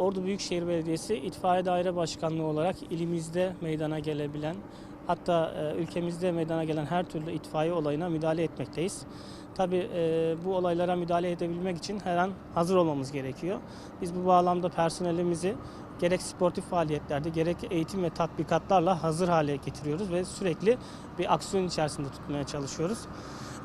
Ordu Büyükşehir Belediyesi İtfaiye Daire Başkanlığı olarak ilimizde meydana gelebilen hatta e, ülkemizde meydana gelen her türlü itfaiye olayına müdahale etmekteyiz. Tabii e, bu olaylara müdahale edebilmek için her an hazır olmamız gerekiyor. Biz bu bağlamda personelimizi gerek sportif faaliyetlerde gerek eğitim ve tatbikatlarla hazır hale getiriyoruz ve sürekli bir aksiyon içerisinde tutmaya çalışıyoruz.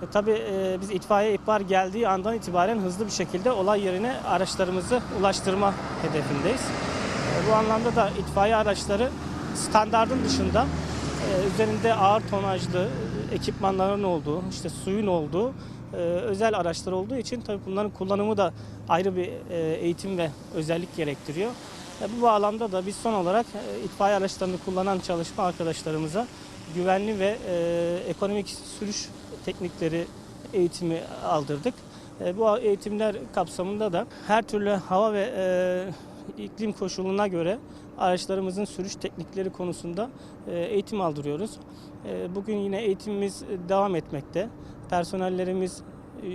E, tabii e, biz itfaiye ihbar geldiği andan itibaren hızlı bir şekilde olay yerine araçlarımızı ulaştırma hedefindeyiz. E, bu anlamda da itfaiye araçları standardın dışında e, üzerinde ağır tonajlı ekipmanların olduğu, işte suyun olduğu e, özel araçlar olduğu için tabii bunların kullanımı da ayrı bir e, eğitim ve özellik gerektiriyor. E, bu bağlamda da biz son olarak e, itfaiye araçlarını kullanan çalışma arkadaşlarımıza güvenli ve e, ekonomik sürüş teknikleri eğitimi aldırdık. Bu eğitimler kapsamında da her türlü hava ve iklim koşuluna göre araçlarımızın sürüş teknikleri konusunda eğitim aldırıyoruz. Bugün yine eğitimimiz devam etmekte. Personellerimiz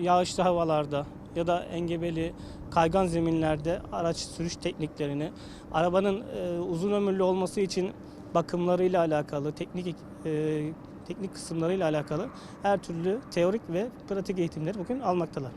yağışlı havalarda ya da engebeli kaygan zeminlerde araç sürüş tekniklerini, arabanın e, uzun ömürlü olması için bakımlarıyla alakalı, teknik e, teknik kısımlarıyla alakalı her türlü teorik ve pratik eğitimleri bugün almaktalar.